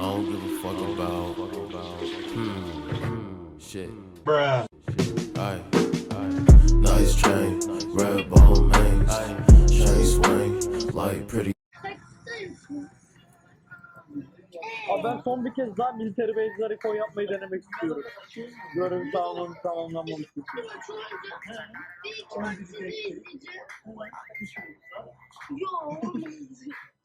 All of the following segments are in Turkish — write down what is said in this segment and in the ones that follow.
don't give a fuck about, hmm, shit. Bruh. Aye. Nice chain, red bone mains, chain swing, like pretty. Abi ben son bir kez daha military base'lere koy yapmayı denemek istiyorum. Görevi tamamlamış tamamlanmamış.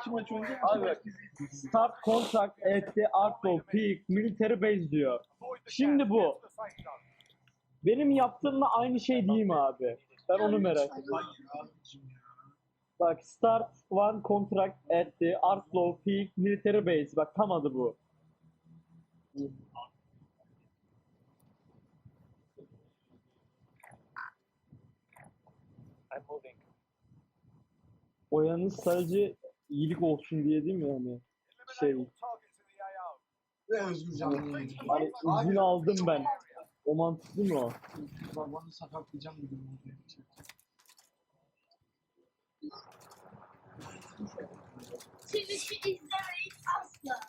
İki maç önce Abi start contract at the Artful Peak military base diyor. Şimdi bu. Benim yaptığımla aynı şey değil mi abi? Ben onu merak ediyorum. Bak start one contract at the Artful Peak military base. Bak tam adı bu. O yalnız sadece iyilik olsun diye değil mi yani? Şey, Ve Özgürcan. hani izin aldım ben. O mantıklı mı o? Babanı sakatlayacağım bir gün. Asla.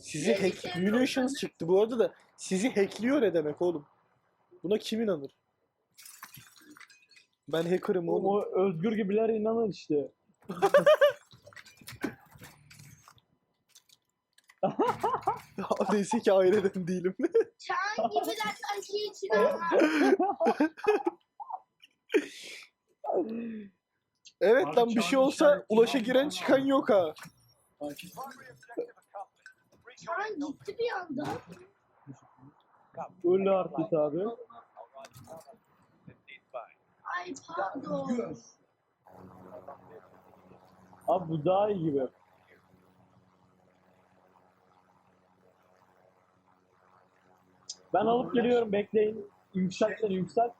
Sizi hack Munitions çıktı bu arada da sizi hackliyor ne demek oğlum? Buna kim inanır? Ben hacker'ım Oğlum oğlum. o özgür gibiler inanır işte. Neyse ki aileden değilim. Gibiler sanki hiç inanmaz. evet Abi lan bir şey çağın olsa işareti ulaşa var. giren çıkan yok ha. Takip. Çağan gitti bir anda. Öyle artık abi. Ay pardon. Abi bu daha iyi gibi. Ben alıp geliyorum bekleyin. Yükseltsen yüksel.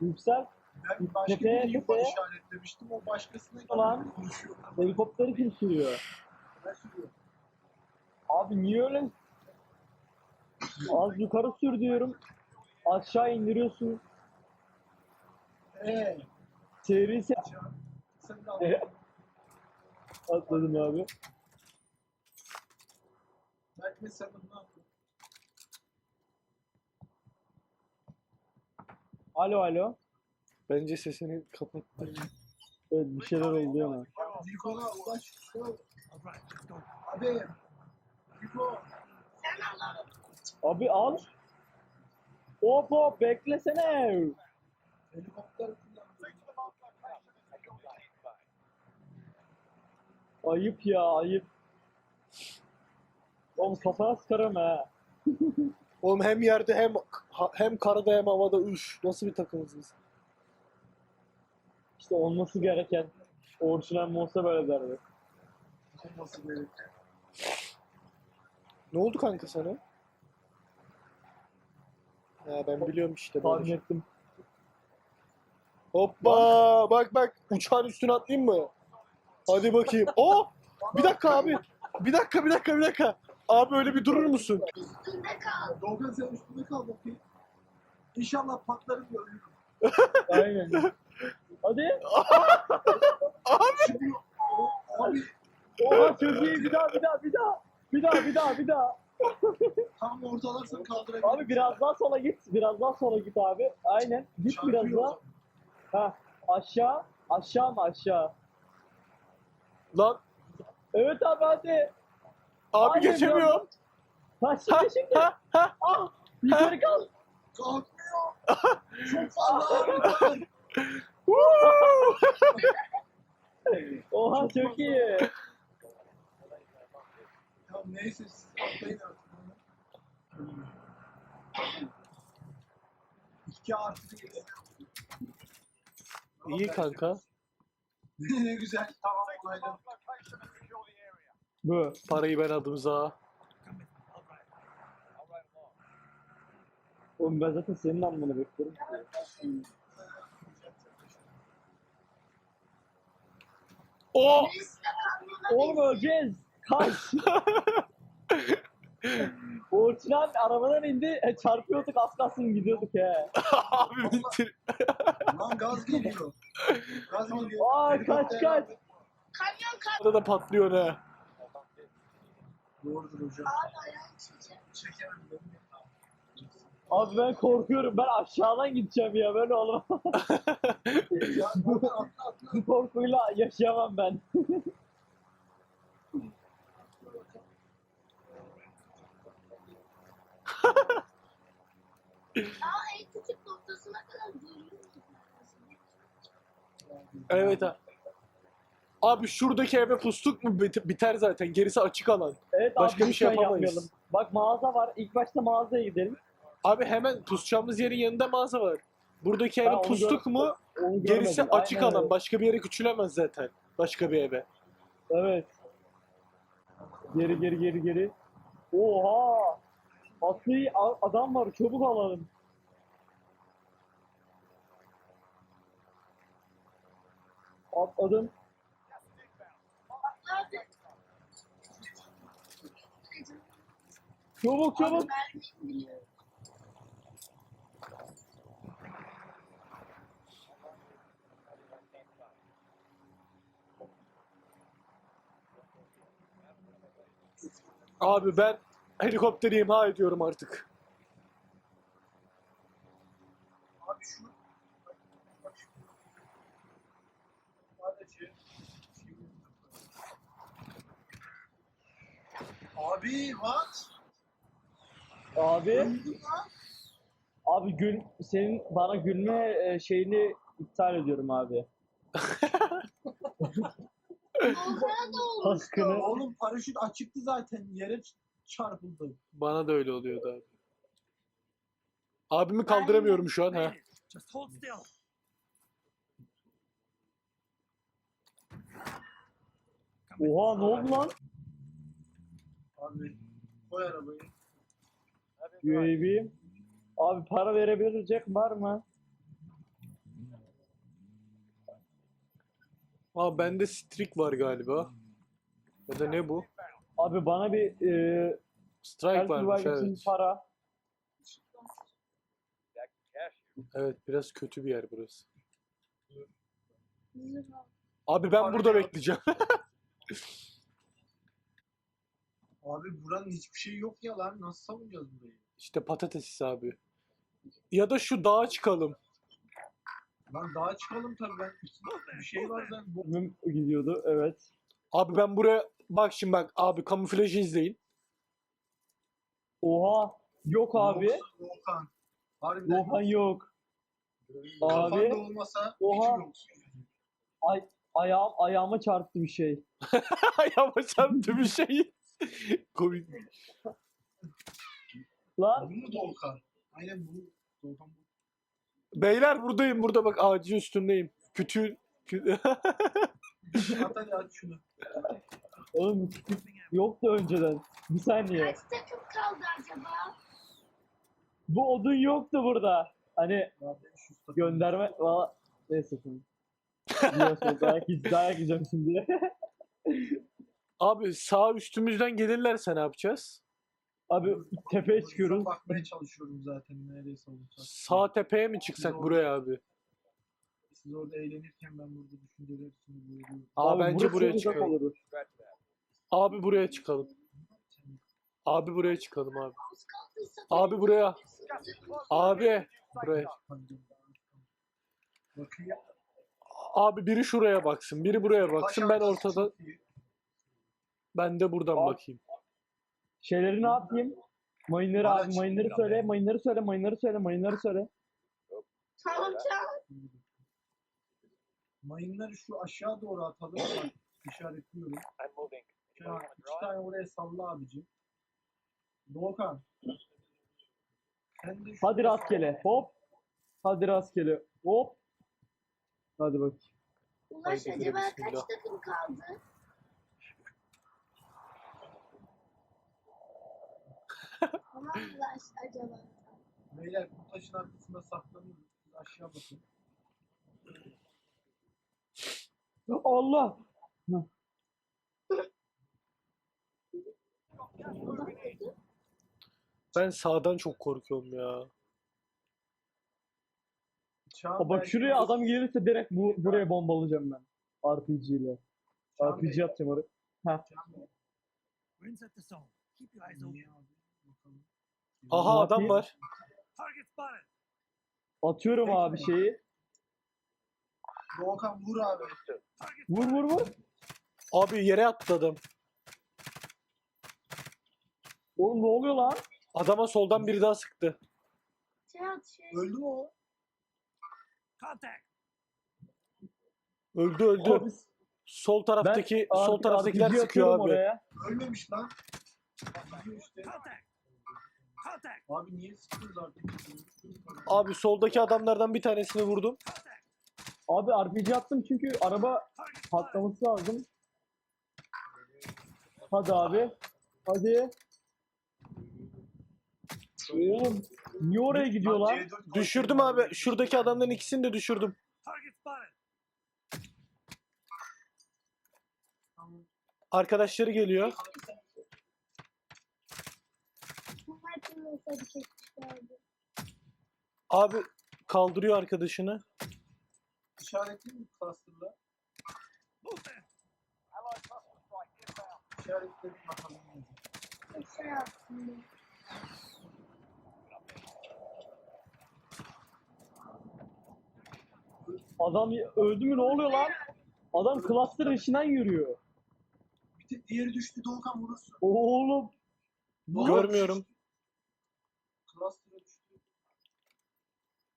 Yüksel. Ben başka Tepeye, bir tepeye. işaretlemiştim. O başkasına Ulan. konuşuyor. Helikopteri kim sürüyor? Ben sürüyorum. Abi niye öyle? Az yukarı sür diyorum. Aşağı indiriyorsun. Eee. Seri se- al. atladım abi. Belki mesela ne? Alo alo. Bence sesini kapattı. Evet bir şeyler oldu yana. Nikola ulaş. Abi. Niko. Abi al. Hop hop beklesene. Helikopter. Ayıp ya ayıp. Oğlum kafana sıkarım ha. Oğlum hem yerde hem hem karada hem havada üş. Nasıl bir takımız biz? İşte olması gereken. Orijinal olsa böyle derdi. Olması gerek. Ne oldu kanka sana? Ya ben biliyorum işte böyle. Tahmin şey. ettim. Hoppa! Bak bak uçağın üstüne atlayayım mı? Hadi bakayım. Oh! Bir dakika abi. Bir dakika bir dakika bir dakika. Abi öyle bir durur musun? Üstünde kal. Doğukan sen üstünde kal bakayım. İnşallah patlarım diyor. Aynen. Hadi. Şimdi abi Oha çok iyi. Bir daha bir daha bir daha. Bir daha bir daha bir daha. tam ortalarsan kaldırabilirim. Abi biraz daha sola git. Biraz daha sola git abi. Aynen. Git Çarpıyor biraz daha. Ha. Aşağı. Aşağı mı aşağı? Lan Evet abi hadi. Abi Hayır, geçemiyorum. Şimdi. ha, ha. Ah. Yukarı kal. Kalkmıyor. Çok fazla! Oha çok iyi. Ya neyse siz atlayın artık. İki artı bir. İyi kanka. ne güzel. Tamam onayladım. Bu. Parayı ben adımıza. Oğlum ben zaten senin almanı bekliyorum. O! Oğlum öleceğiz. Kaç. Orçulan arabadan indi. E, çarpıyorduk az kalsın gidiyorduk he. abi bitir. Lan gaz geliyor. Gaz geliyor. Aa, kaç, kaç. abi. Kamyon kamyon. Orada da patlıyor ha. Doğrudur hocam. Abi ben. Korkuyorum. Ben aşağıdan gideceğim ya. Atla atla. Bu korkuyla yaşayamam ben. Daha en küçük noktasına kadar görüyor musun? Evet abi. Abi şuradaki eve pustuk mu bit- biter zaten. Gerisi açık alan. Evet Başka abi bir şey lütfen yapamayız. yapmayalım. Bak mağaza var. İlk başta mağazaya gidelim. Abi hemen pusacağımız yerin yanında mağaza var. Buradaki eve onu pustuk mu Onu gerisi görmedim. açık Aynen alan. öyle. Başka bir yere küçülemez zaten. Başka bir eve. Evet. Geri geri geri geri. Oha! Atıyı a- adam var çabuk alalım. Atladım. Çabuk çabuk. Abi ben helikopteri imha ediyorum artık. Abi şu. Bak şu. Sadece. Abi what? Abi, abi gül senin bana gülme e, şeyini iptal ediyorum abi. Da olmuştu. Haskını. Oğlum paraşüt açıktı zaten. Yere çarpıldı. Bana da öyle oluyordu abi. Abimi kaldıramıyorum şu an ha. Just hold still. Oha ne oldu lan? Abi koy arabayı. UAV. Abi para verebilecek var mı? Abi bende strik var galiba. Ya da ne bu? Abi bana bir e, Strike varmış için evet. para. Evet biraz kötü bir yer burası. Abi ben burada bekleyeceğim. Abi buranın hiçbir şeyi yok ya lan. Nasıl savunacağız burayı? işte patates abi. Ya da şu dağa çıkalım. Lan daha çıkalım tabii ben. Bir şey var ben. Bu gidiyordu evet. Abi ben buraya bak şimdi bak abi kamuflajı izleyin. Oha yok abi. Volkan. Harbiden Oha yok. Kafanda Abi. olmasa Oha. hiç yoksun. Ay ayağım ayağıma çarptı bir şey. Yapacağım bir şey. Komik. Lan Bu mu Doğukan? Aynen bu. Doğukan bu. Beyler buradayım burada bak ağacın üstündeyim. Kütüğün. kü- At hadi aç şunu. oğlum yoktu önceden. Bir saniye. Kaç takım kaldı acaba? Bu odun yoktu burada. Hani gönderme valla neyse şimdi. Biliyorsun dayak, dayak yiyeceğim şimdi. Abi sağ üstümüzden gelirlerse ne yapacağız? Abi tepeye çıkıyoruz. Bakmaya çalışıyorum zaten neredeyse olacak. Sağ tepeye mi çıksak buraya abi? Siz orada eğlenirken ben burada düşünceler üstünde buluyorum. Abi, bence burası buraya uzak çıkalım. olur. Abi buraya çıkalım. Abi buraya çıkalım abi. Abi buraya. Abi buraya. Abi biri şuraya baksın, biri buraya baksın. Ben ortada, ben de buradan Abi. bakayım. Şeyleri ne yapayım? Mayınları Bana abi mayınları çıktı söyle, abi. mayınları söyle, mayınları söyle, mayınları söyle. Tamam tamam. Mayınları şu aşağı doğru atalım. Bak, işaretliyorum. Şu an iki tane oraya salla abicim. Doğukan. Sen de şu- Hadi rastgele. Hop. Hadi rastgele. Hop. Hadi bak. Ulaş Haydi acaba bismillah. kaç takım kaldı? Tamam Ulaş acaba. Beyler bu taşın arkasında saklanıyoruz. Siz aşağı bakın. Allah. Ben sağdan çok korkuyorum ya. Ha, bak belki- şuraya adam gelirse direkt bu, buraya bombalayacağım ben. RPG ile. RPG Bey, atacağım oraya. Çağan Bey. We're inside the zone. Keep your eyes open. Aha adam var. Atıyorum abi şeyi. Doğukan vur abi. Vur vur vur. Abi yere attı adam. Oğlum ne oluyor lan? Adama soldan biri daha sıktı. Şey at şey. Öldü mü o? contact. Öldü öldü. Abi, Sol taraftaki ben sol abi- taraftakiler sıkıyor abi. Oraya. Ölmemiş lan. Contact. Abi niye sıkıyoruz artık? Abi soldaki adamlardan bir tanesini vurdum. Abi RPG attım çünkü araba patlaması lazım. Hadi abi. Hadi. Oğlum niye oraya gidiyorlar? C4 Düşürdüm abi. Şuradaki adamların ikisini de düşürdüm. Arkadaşları geliyor. Olsaydı çekmişlerdi. Abi kaldırıyor arkadaşını. İşaretli mi cluster'la? Movement. İşaretledim bakalım. Çok şey yaptım. Adam öldü mü ne oluyor lan? Adam cluster içinden yürüyor. Bir tek diğeri düştü Doğukan vurursun. Oğlum. Görmüyorum. Düştü. Cluster'a düştü.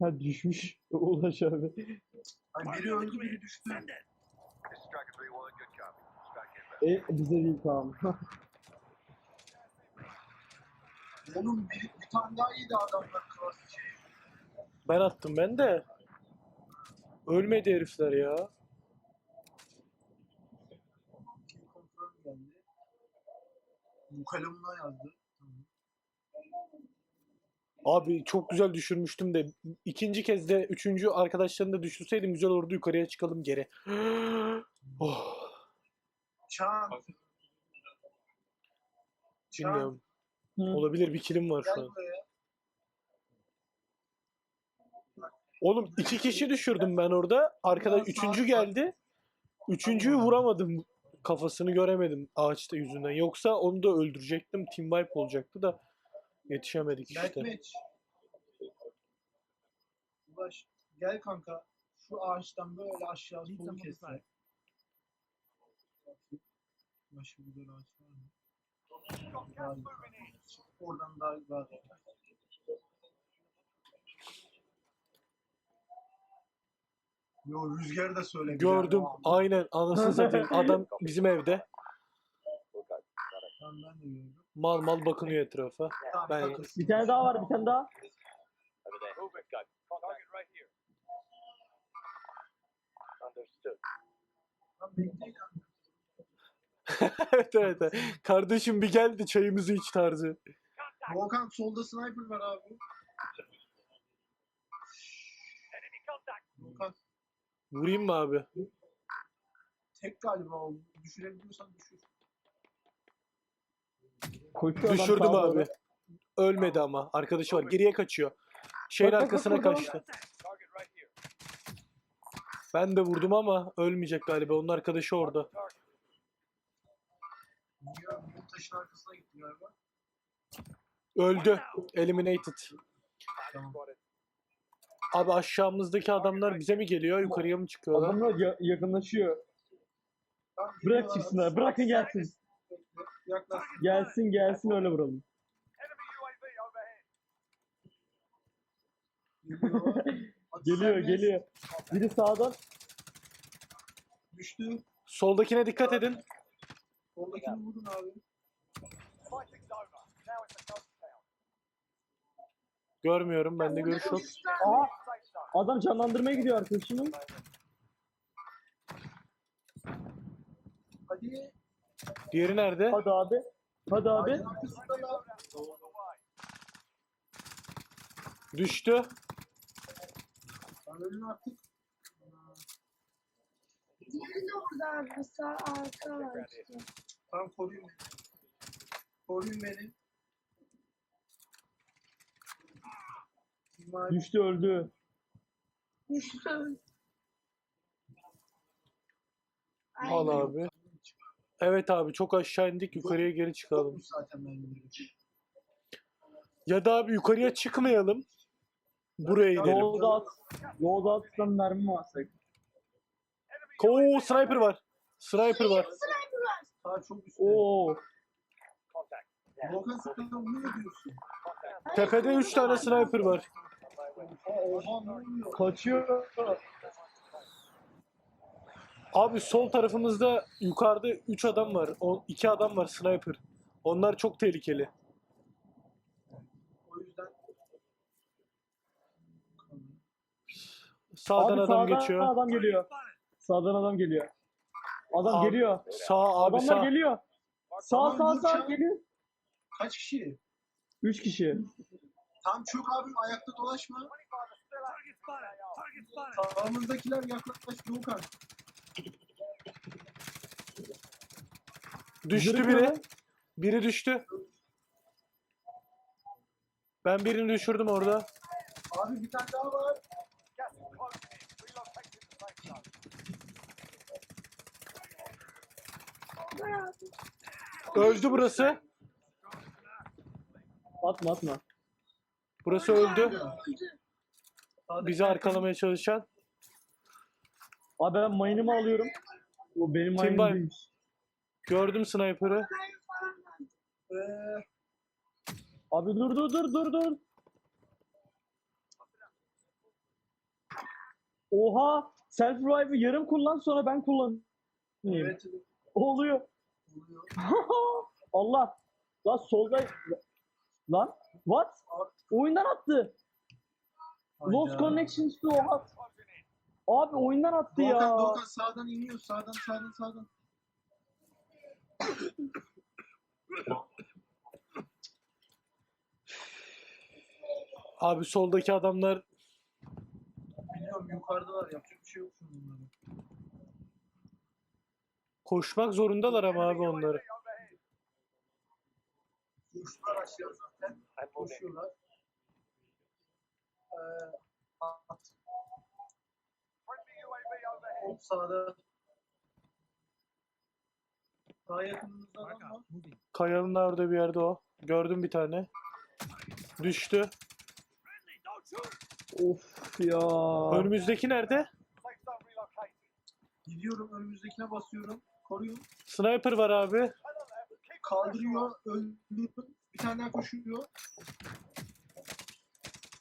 Ha düşmüş. Ulaş abi. Ay biri öldü biri düştü. Send it. E bize değil tamam. Oğlum bir, bir tane daha yedi adamlar cluster şeyi. Ben attım ben de. Ölmedi herifler ya. Kill confirm geldi. Bu kalemine yazdı. Tamam. Abi çok güzel düşürmüştüm de ikinci kez de üçüncü arkadaşlarını da düşürseydim güzel olurdu yukarıya çıkalım geri. oh, Çağan. Bilmiyorum. Hı. Olabilir bir kilim var şu an. Oğlum iki kişi düşürdüm ben orada. Arkada üçüncü geldi. Üçüncüyü vuramadım. Kafasını göremedim ağaçta yüzünden. Yoksa onu da öldürecektim. Team wipe olacaktı da yetişemedik işte. Deathmatch. Ulaş gel kanka. Şu ağaçtan böyle aşağı solu kes. Başka bir böyle ağaç var mı? Daha iyi. Oradan daha daha Yo rüzgarı da söyle. Gördüm. Aynen anasını satayım. Adam bizim evde. Tamam ben de gördüm. Mal mal bakınıyor etrafa. Ben-. Bir tane daha var bir tane daha. Evet. evet. Kardeşim bir geldi çayımızı iç tarzı. Volkan solda sniper var abi. Volkan Vurayım mı abi? tek galiba o. Düşürebiliyorsan düşür. Koşuyor adam Düşürdüm sağa abi. Ölmedi ama. Arkadaşı var. Geriye kaçıyor. Şeyin Bak, bak, bak, arkasına bak, bak. kaçtı. Ben de vurdum ama ölmeyecek galiba. Onun arkadaşı orada. Bu taşın arkasına gitti galiba. Öldü. Eliminated. Tamam. Abi aşağımızdaki adamlar bize mi geliyor? Yukarıya mı çıkıyorlar? Adamlar ya- yakınlaşıyor. Bırak çıksınlar. Bırakın gelsin. Yaklaş. Gelsin gelsin öyle vuralım. Geliyor geliyor. Biri sağdan. Düştü. Soldakine dikkat edin. Oradakini vurun abi. Görmüyorum. Bende görüş yok. Aa, adam canlandırmaya gidiyor arkadaşının. Hadi. Diğeri nerede? Hadi abi. Hadi abi. Düştü. Ölün artık. Diğeri de orada abi. Sağ arka var işte. Tamam koruyun beni. Koruyun beni. Düştü öldü. Düştü. Al abi. Evet abi çok aşağı indik yukarıya geri çıkalım. Zaten ben. Ya da abi yukarıya çıkmayalım. Buraya gidelim. Yolda at. Yolda atsan mermi mi alsak? Oo sniper var. Sniper var. Sağ çok üstte. Oo. Volkan sen onu ne diyorsun? Tepede 3 tane sniper var. Oha oha ne oluyor? Kaçıyor. Abi sol tarafımızda yukarıda 3 adam var. 2 adam var sniper. Onlar çok tehlikeli. O yüzden Sağdan Abi adam sağdan geçiyor. adam geliyor. Sağdan adam geliyor. Adam Abi, geliyor. Sağ abi Adamlar sağ. geliyor. Sağ sağ sağ geliyor. kaç kişi? Üç kişi. Tam çök abim ayakta dolaşma. Sağımızdakiler yaklaş Volkan. Düştü biri. Biri düştü. Ben birini düşürdüm orada. Abi bir tane daha var. Öldü burası. Atma atma. Burası öldü. Bizi arkalamaya çalışan. Abi ben mayınımı alıyorum. O benim Kim var? değilmiş. Gördüm sniper'ı. Eee, Abi dur dur dur dur dur. Oha! Self revive'ı yarım kullan sonra ben kullanayım. evet. Oluyor. oluyor. Allah. Lan solda. Lan. What? Oyundan attı. Lost connections to oha. Abi oyundan attı ya. Volkan, Volkan sağdan iniyor. Sağdan sağdan sağdan. Abi soldaki adamlar Biliyorum yukarıdalar. Yapacak bir şey yok bunların. koşmak zorundalar ama abi onları. Koştular aşağı zaten. Koşuyorlar. Eee, at. Friendly UAV overhead. Hop sağda. Daha adam var. Kayanın orada bir yerde o. Gördüm bir tane. Düştü. Of ya. Önümüzdeki nerede? Gidiyorum önümüzdekine basıyorum. Koruyorum. Sniper var abi. Kaldırıyor. Öldürdüm. Bir tane daha koşuyor.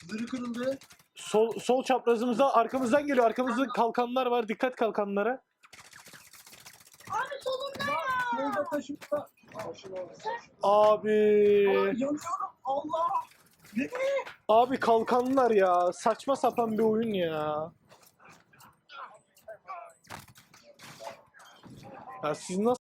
Zırhı kırıldı. Sol sol çaprazımızda arkamızdan geliyor. Arkamızda kalkanlar var. Dikkat kalkanlara. Solda taşımda. Abi. Yanıyorum. Allah. Abi kalkanlar ya. Saçma sapan bir oyun ya. Ya siz nasıl